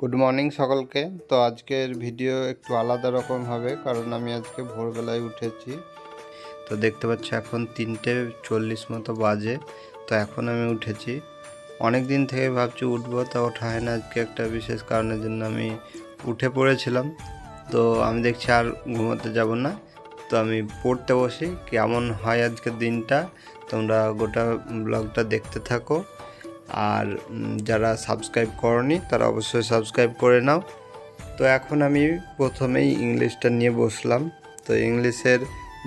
Good morning সকলকে। তো আজকের ভিডিও একটু আলাদা রকম হবে, কারণ আমি আজকে ভোরবেলায় উঠেছি। তো দেখতে পাচ্ছি এখন তিনটে চল্লিশ মতো বাজে। তো এখন আমি উঠেছি। অনেক দিন থেকে ভাবছি উঠবো, তা ওঠা হয় না আজকে একটা বিশেষ কারণের জন্য আমি উঠে পড়েছিলাম। তো আমি দেখছি আর ঘুমোতে যাব না। তো আমি পড়তে বসি, কেমন হয় আজকের দিনটা? তোমরা গোটা ব্লগটা দেখতে থাকো। আর যারা সাবস্ক্রাইব করনি, তারা অবশ্যই সাবস্ক্রাইব করে নাও। তো এখন আমি প্রথমেই ইংলিশটা নিয়ে বসলাম। তো ইংলিশের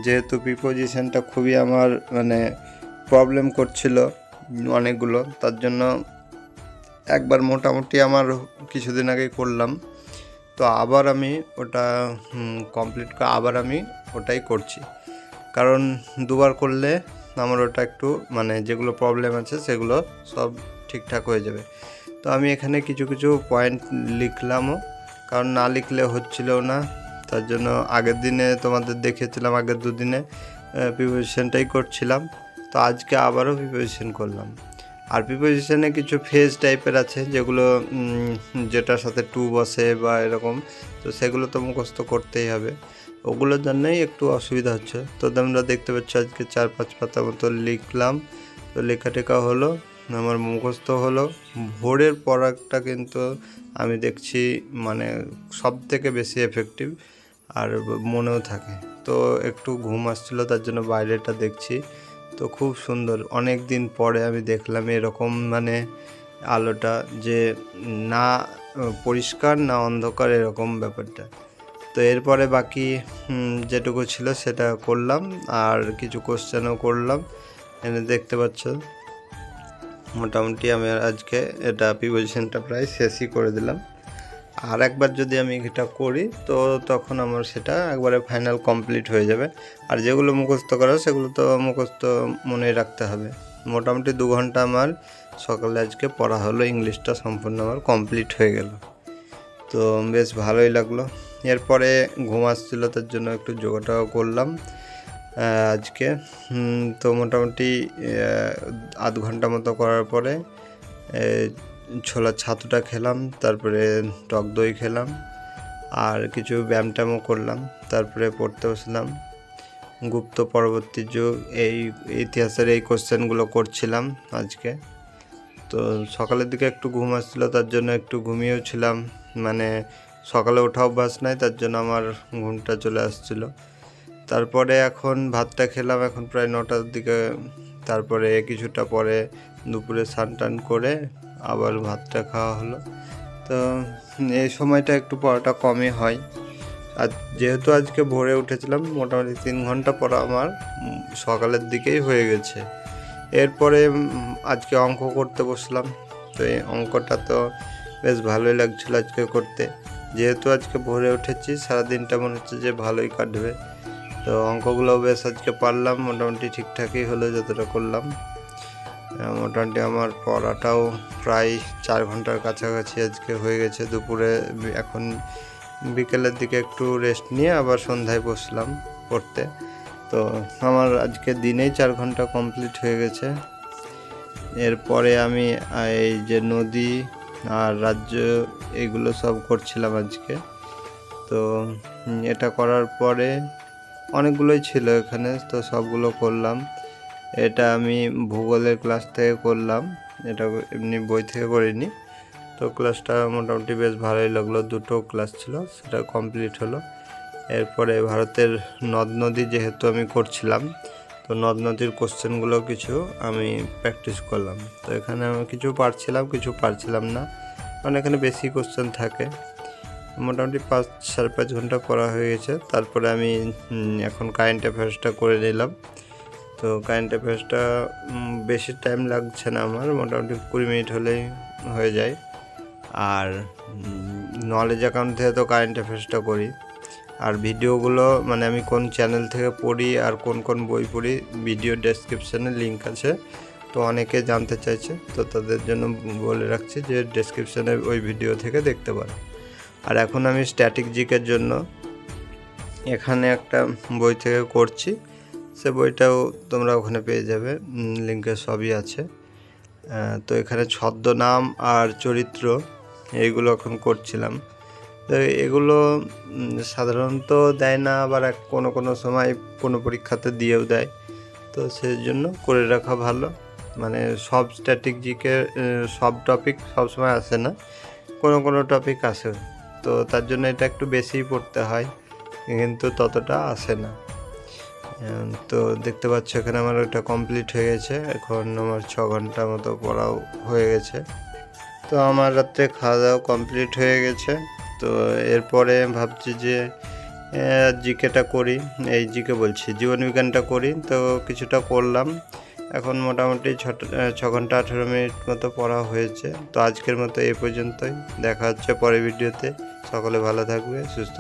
যেহেতু প্রিপোজিশনটা খুবই আমার মানে প্রবলেম করছিল অনেকগুলো, তার জন্য একবার মোটামুটি আমার কিছুদিন আগেই করলাম। তো আবার আমি ওটা কমপ্লিট করে আবার আমি ওটাই করছি। কারণ দুবার করলে আমার ওটা একটু মানে যেগুলো প্রবলেম আছে সেগুলো সব ঠিকঠাক হয়ে যাবে। তো আমি এখানে কিছু কিছু পয়েন্ট লিখলামও। কারণ না লিখলে হচ্ছিলও না। তার জন্য আগের দিনে তোমাদের দেখিয়েছিলাম আগের দুদিনে প্রিপারেশনটাই করছিলাম। তো আজকে আবারও প্রিপারেশন করলাম। আর প্রিপোজিশনে কিছু ফেজ টাইপের আছে, যেগুলো যেটার সাথে টু বসে বা এরকম। তো সেগুলো তো মুখস্থ করতেই হবে। ওগুলোর জন্যই একটু অসুবিধা হচ্ছে। তো তোমরা দেখতে পাচ্ছ আজকে চার পাঁচ পাতা মতো লিখলাম। তো লেখা টেখা হলো, আমার মুখস্থ হলো। ভোরের পড়াটা কিন্তু আমি দেখছি মানে সব থেকে বেশি এফেক্টিভ আর মনেও থাকে। তো একটু ঘুম আসছিল, তার জন্য বাইরেটা দেখছি। তো খুব সুন্দর অনেক দিন পরে আমি দেখলাম এরকম মানে আলোটা যে না পরিষ্কার না অন্ধকার এরকম ব্যাপারটা। তো এরপরে বাকি যেটুকু ছিল সেটা করলাম, আর কিছু কোশ্চেনও করলাম। এনে দেখতে পাচ্ছ, মোটামুটি আমি আজকে এটা প্রিপোজিশনটা প্রায় শেষই করে দিলাম। আর একবার যদি আমি এটা করি, তো তখন আমার সেটা একবারে ফাইনাল কমপ্লিট হয়ে যাবে। আর যেগুলো মুখস্থ করা, সেগুলো তো মুখস্থ মনে রাখতে হবে। মোটামুটি দু ঘণ্টা আমার সকালে আজকে পড়া হলো, ইংলিশটা সম্পূর্ণ আমার কমপ্লিট হয়ে গেল। তো বেশ ভালোই লাগল। এরপরে ঘুম আসছিল, তার জন্য একটু যোগাটাও করলাম। আজকে তো মোটামুটি আধ ঘণ্টা মতো করার পরে ছোলার ছাতুটা খেলাম, তারপরে টক দই খেলাম, আর কিছু ব্যায়াম ট্যামও করলাম, তারপরে পড়তে বসলাম। গুপ্ত পরবর্তী যুগ, এই ইতিহাসের এই কোশ্চেনগুলো করছিলাম আজকে। তো সকালের দিকে একটু ঘুম আসছিল, তার জন্য একটু ঘুমিয়েও ছিলাম মানে সকালে ওঠা অভ্যাস নাই, তার জন্য আমার ঘুমটা চলে আসছিল। তারপরে এখন ভাতটা খেলাম, এখন প্রায় নটার দিকে। তারপরে কিছুটা পরে দুপুরে স্নান টান করে আবার ভাতটা খাওয়া হলো। তো এই সময়টা একটু পড়াটা কমই হয়। আর যেহেতু আজকে ভোরে উঠেছিলাম, মোটামুটি তিন ঘণ্টা পড়া আমার সকালের দিকেই হয়ে গেছে। এরপরে আজকে অঙ্ক করতে বসলাম, তো এই অঙ্কটা তো বেশ ভালোই লাগছিল আজকে করতে। যেহেতু আজকে ভোরে উঠেছি, সারাদিনটা মনে হচ্ছে যে ভালোই কাটবে। তো অঙ্কগুলো বেশ আজকে পারলাম, মোটামুটি ঠিকঠাকই হলো যতটা করলাম। মোটামুটি আমার পড়াটাও প্রায় চার ঘণ্টার কাছাকাছি আজকে হয়ে গেছে। দুপুরে এখন বিকেলের দিকে একটু রেস্ট নিয়ে আবার সন্ধ্যায় বসলাম পড়তে। তো আমার আজকে দিনেই চার ঘণ্টা কমপ্লিট হয়ে গেছে। এরপরে আমি এই যে নদী আর রাজ্য এগুলো সব করছিলাম আজকে। তো এটা করার পরে অনেকগুলোই ছিল এখানে, তো সবগুলো করলাম। এটা আমি ভূগোলের ক্লাস থেকে করলাম, এটা এমনি বই থেকে করিনি। তো ক্লাসটা মোটামুটি বেশ ভালোই লাগল, দুটো ক্লাস ছিল, সেটা কমপ্লিট হলো। এরপরে ভারতের নদ নদী যেহেতু আমি করছিলাম, তো নদ নদীর কোশ্চেনগুলো কিছু আমি প্র্যাকটিস করলাম। তো এখানে আমি কিছু পারছিলাম কিছু পারছিলাম না। কারণ এখানে বেশি কোশ্চেন থাকে। মোটামুটি পাঁচ সাড়ে পাঁচ ঘণ্টা পড়া হয়ে গেছে। তারপরে আমি এখন কারেন্ট অ্যাফেয়ার্সটা করে নিলাম। তো কারেন্ট অ্যাফেয়ার্সটা বেশি টাইম লাগছে না আমার। মোটামুটি কুড়ি মিনিট হলেই হয়ে যায়। আর নলেজ অ্যাকাউন্ট থেকে তো কারেন্ট অ্যাফেয়ার্সটা করি। আর ভিডিওগুলো মানে আমি কোন চ্যানেল থেকে পড়ি আর কোন কোন বই পড়ি ভিডিও ডেসক্রিপশানে লিঙ্ক আছে। তো অনেকে জানতে চাইছে, তো তাদের জন্য বলে রাখছি যে ডেসক্রিপশানে ওই ভিডিও থেকে দেখতে পারো। আর এখন আমি স্ট্যাটিক জিকের জন্য এখানে একটা বই থেকে করছি। সে বইটাও তোমরা ওখানে পেয়ে যাবে লিঙ্কে সবই আছে। তো এখানে ছদ্মনাম আর চরিত্র, এইগুলো এখন করছিলাম। তো এগুলো সাধারণত দেয় না, আবার কোনো কোনো সময় কোনো পরীক্ষাতে দিয়েও দেয়। তো সেই জন্য করে রাখা ভালো। মানে সব স্ট্র্যাটেজিকে সব টপিক সবসময় আসে না। কোনো কোনো টপিক আসে। তো তার জন্য এটা একটু বেশিই পড়তে হয়, কিন্তু ততটা আসে না। তো দেখতে পাচ্ছ এখানে আমার ওটা কমপ্লিট হয়ে গেছে। এখন আমার ছ ঘণ্টা মতো পড়াও হয়ে গেছে। তো আমার রাত্রে খাওয়া দাওয়া কমপ্লিট হয়ে গেছে। তো এরপরে ভাবছি যে জিকেটা করি। এই জিকে বলছি, জীবন বিজ্ঞানটা করি। তো কিছুটা করলাম। এখন মোটামুটি ছটা ছ ঘণ্টা আঠেরো মিনিট মতো পড়া হয়েছে। তো আজকের মতো এ পর্যন্তই। দেখা হচ্ছে পরের ভিডিওতে। সকলে ভালো থাকবে, সুস্থ